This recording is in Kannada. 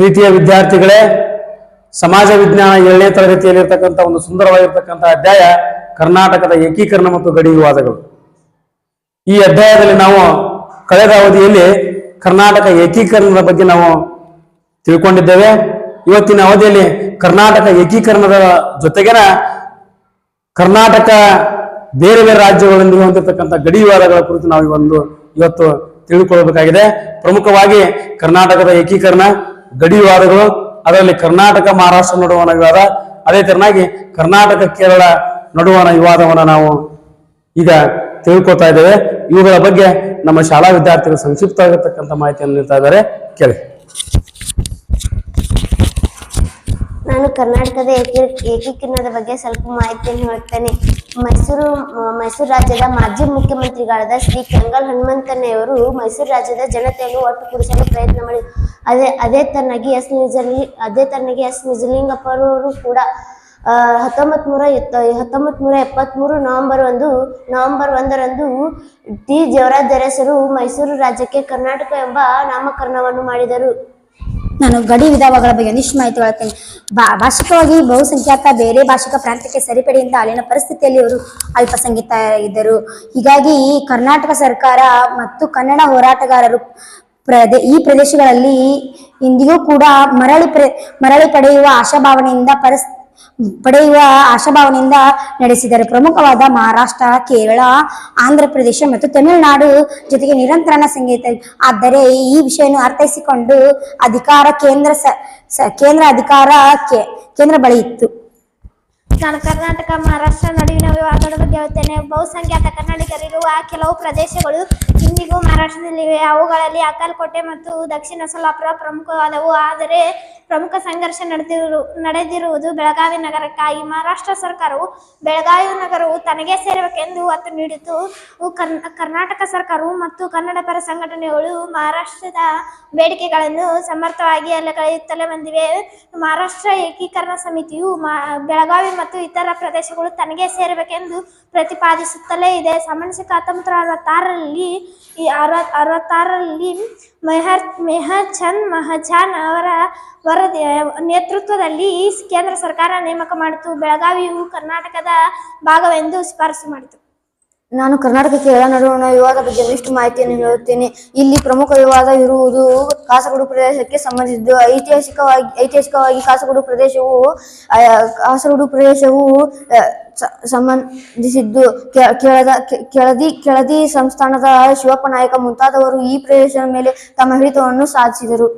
ಪ್ರೀತಿಯ ವಿದ್ಯಾರ್ಥಿಗಳೇ, ಸಮಾಜ ವಿಜ್ಞಾನ ಏಳನೇ ತರಗತಿಯಲ್ಲಿರ್ತಕ್ಕಂಥ ಒಂದು ಸುಂದರವಾಗಿರ್ತಕ್ಕಂಥ ಅಧ್ಯಾಯ ಕರ್ನಾಟಕದ ಏಕೀಕರಣ ಮತ್ತು ಗಡಿ ವಿವಾದಗಳು. ಈ ಅಧ್ಯಾಯದಲ್ಲಿ ನಾವು ಕಳೆದ ಅವಧಿಯಲ್ಲಿ ಕರ್ನಾಟಕ ಏಕೀಕರಣದ ಬಗ್ಗೆ ನಾವು ತಿಳ್ಕೊಂಡಿದ್ದೇವೆ. ಇವತ್ತಿನ ಅವಧಿಯಲ್ಲಿ ಕರ್ನಾಟಕ ಏಕೀಕರಣದ ಜೊತೆಗೆನ ಕರ್ನಾಟಕ ಬೇರೆ ಬೇರೆ ರಾಜ್ಯಗಳೊಂದಿಗೆ ಹೊಂದಿರತಕ್ಕಂಥ ಗಡಿ ವಿವಾದಗಳ ಕುರಿತು ನಾವು ಒಂದು ಇವತ್ತು ತಿಳಿದುಕೊಳ್ಳಬೇಕಾಗಿದೆ ಪ್ರಮುಖವಾಗಿ ಕರ್ನಾಟಕದ ಏಕೀಕರಣ ಗಡಿ ವಿವಾದಗಳು ಅದರಲ್ಲಿ ಕರ್ನಾಟಕ, ಮಹಾರಾಷ್ಟ್ರ ನಡುವಣ ವಿವಾದ. ಅದೇ ತರನಾಗಿ ಕರ್ನಾಟಕ, ಕೇರಳ ನಡುವಣ ವಿವಾದವನ್ನು ನಾವು ಈಗ ತಿಳ್ಕೊತಾ ಇದ್ದೇವೆ. ಇವುಗಳ ಬಗ್ಗೆ ನಮ್ಮ ಶಾಲಾ ವಿದ್ಯಾರ್ಥಿಗಳು ಸಂಕ್ಷಿಪ್ತವಾಗಿರ್ತಕ್ಕಂಥ ಮಾಹಿತಿಯನ್ನು ನೀಡ್ತಾ ಇದ್ದಾರೆ. ಕೇಳಿ. ನಾನು ಕರ್ನಾಟಕದ ಏಕೀ- ಏಕೀಕರಣದ ಬಗ್ಗೆ ಸ್ವಲ್ಪ ಮಾಹಿತಿಯನ್ನು ಹೇಳ್ತೇನೆ. ಮೈಸೂರು ಮೈಸೂರು ರಾಜ್ಯದ ಮಾಜಿ ಮುಖ್ಯಮಂತ್ರಿಗಳಾದ ಶ್ರೀ ಕೆಂಗಲ್ ಹನುಮಂತನೆಯವರು ಮೈಸೂರು ರಾಜ್ಯದ ಜನತೆಯನ್ನು ಒಟ್ಟುಗೂಡಿಸಲು ಪ್ರಯತ್ನ ಮಾಡಿ. ಅದೇ ಅದೇ ತನ್ನಾಗಿ ಎಸ್ ನಿಜಲಿ, ಅದೇ ತನ್ನಾಗಿ ಎಸ್ ನಿಜಲಿಂಗಪ್ಪರವರು ಕೂಡ ಹತ್ತೊಂಬತ್ ನೂರ ಹತ್ತೊಂಬತ್ ನೂರ ಎಪ್ಪತ್ಮೂರು ನವೆಂಬರ್ ಒಂದು, ನವೆಂಬರ್ ಒಂದರಂದು ಟಿ. ದೇವರಾಜ್ ಅರಸರು ಮೈಸೂರು ರಾಜ್ಯಕ್ಕೆ ಕರ್ನಾಟಕ ಎಂಬ ನಾಮಕರಣವನ್ನು ಮಾಡಿದರು. ನಾನು ಗಡಿ ವಿಧಾನಗಳ ಬಗ್ಗೆ ಒಂದಿಷ್ಟು ಮಾಹಿತಿ ಹೇಳ್ತೇನೆ ಬಾ ಭಾಷಿಕವಾಗಿ ಬಹುಸಂಖ್ಯಾತ ಬೇರೆ ಭಾಷಿಕ ಪ್ರಾಂತ್ಯಕ್ಕೆ ಸರಿಪಡೆಯಿಂದ ಅಲ್ಲಿನ ಪರಿಸ್ಥಿತಿಯಲ್ಲಿ ಅವರು ಅಲ್ಪಸಂಖ್ಯಾತ ಇದ್ದರು ಹೀಗಾಗಿ ಕರ್ನಾಟಕ ಸರ್ಕಾರ ಮತ್ತು ಕನ್ನಡ ಹೋರಾಟಗಾರರು ಪ್ರದೇ, ಈ ಪ್ರದೇಶಗಳಲ್ಲಿ ಇಂದಿಗೂ ಕೂಡ ಮರಳಿ ಪ್ರ, ಮರಳಿ ಪಡೆಯುವ ಆಶಾಭಾವನೆಯಿಂದ ಪರಿಸ್ ಪಡೆಯುವ ಆಶಾಭಾವನೆಯಿಂದ ನಡೆಸಿದರೆ ಪ್ರಮುಖವಾದ ಮಹಾರಾಷ್ಟ್ರ, ಕೇರಳ ಆಂಧ್ರ ಪ್ರದೇಶ ಮತ್ತು ತಮಿಳುನಾಡು ಜೊತೆಗೆ ನಿರಂತರನ ಸಂಗೀತ. ಆದರೆ ಈ ವಿಷಯವನ್ನು ಅರ್ಥೈಸಿಕೊಂಡು ಅಧಿಕಾರ ಕೇಂದ್ರ ಸ ಕೇಂದ್ರ ಅಧಿಕಾರ ಕೇಂದ್ರ ಬಳಿ ಇತ್ತು. ನಾನು ಕರ್ನಾಟಕ, ಮಹಾರಾಷ್ಟ್ರ ನಡುವಿನ ವಿವಾದದ ಬಗ್ಗೆ ಹೇಳ್ತೇನೆ. ಬಹುಸಂಖ್ಯಾತ ಕನ್ನಡಿಗರಿರುವ ಕೆಲವು ಪ್ರದೇಶಗಳು ಇಂದಿಗೂ ಮಹಾರಾಷ್ಟ್ರದಲ್ಲಿವೆ. ಅವುಗಳಲ್ಲಿ ಅಕ್ಕಲ್ಕೋಟೆ ಮತ್ತು ದಕ್ಷಿಣ ಸೊಲ್ಲಾಪುರ ಪ್ರಮುಖವಾದವು. ಆದರೆ ಪ್ರಮುಖ ಸಂಘರ್ಷ ನಡೆದಿರು, ನಡೆದಿರುವುದು ಬೆಳಗಾವಿ ನಗರಕ್ಕಾಗಿ. ಮಹಾರಾಷ್ಟ್ರ ಸರ್ಕಾರವು ಬೆಳಗಾವಿ ನಗರವು ತನಗೆ ಸೇರಬೇಕೆಂದು ಒತ್ತು ನೀಡಿತು ಕರ್ನಾಟಕ ಸರ್ಕಾರವು ಮತ್ತು ಕನ್ನಡ ಪರ ಸಂಘಟನೆಗಳು ಮಹಾರಾಷ್ಟ್ರದ ಬೇಡಿಕೆಗಳನ್ನು ಸಮರ್ಥವಾಗಿ ಅಲ್ಲಗಳೆಯುತ್ತಲೇ ಬಂದಿವೆ. ಮಹಾರಾಷ್ಟ್ರ ಏಕೀಕರಣ ಸಮಿತಿಯು ಬೆಳಗಾವಿ ಮತ್ತು ಇತರ ಪ್ರದೇಶಗಳು ತನಗೆ ಸೇರಬೇಕೆಂದು ಪ್ರತಿಪಾದಿಸುತ್ತಲೇ ಇದೆ. ಸಾಮಾನ್ಯ ಹತ್ತೊಂಬತ್ತು ಅರವತ್ತಾರರಲ್ಲಿ ಈ ಅರವ, ಅರವತ್ತಾರರಲ್ಲಿ ಮೆಹರ್ ಮೆಹರ್ ಚಂದ್ ಮಹಜಾನ್ ಅವರ ವರದಿ, ನೇತೃತ್ವದಲ್ಲಿ ಕೇಂದ್ರ ಸರ್ಕಾರ ನೇಮಕ ಮಾಡಿತು. ಬೆಳಗಾವಿಯು ಕರ್ನಾಟಕದ ಭಾಗವೆಂದು ಶಿಫಾರಸು ಮಾಡಿತು. ನಾನು ಕರ್ನಾಟಕ ಕೇರಳ ನಡುವಣ ವಿವಾದ ಬಗ್ಗೆ ಒಂದಿಷ್ಟು ಮಾಹಿತಿಯನ್ನು ಹೇಳುತ್ತೇನೆ. ಇಲ್ಲಿ ಪ್ರಮುಖ ವಿವಾದ ಇರುವುದು ಕಾಸರಗೋಡು ಪ್ರದೇಶಕ್ಕೆ ಸಂಬಂಧಿಸಿದ್ದು. ಐತಿಹಾಸಿಕವಾಗಿ ಐತಿಹಾಸಿಕವಾಗಿ ಕಾಸರಗೋಡು ಪ್ರದೇಶವು ಕಾಸರಗೋಡು ಪ್ರದೇಶವು ಸಂಬಂಧಿಸಿದ್ದು. ಕೆಳದ ಕೆಳದಿ ಕೆಳದಿ ಸಂಸ್ಥಾನದ ಶಿವಪ್ಪ ನಾಯಕ ಮುಂತಾದವರು ಈ ಪ್ರದೇಶದ ಮೇಲೆ ತಮ್ಮ ಹಿಡಿತವನ್ನು ಸಾಧಿಸಿದರು.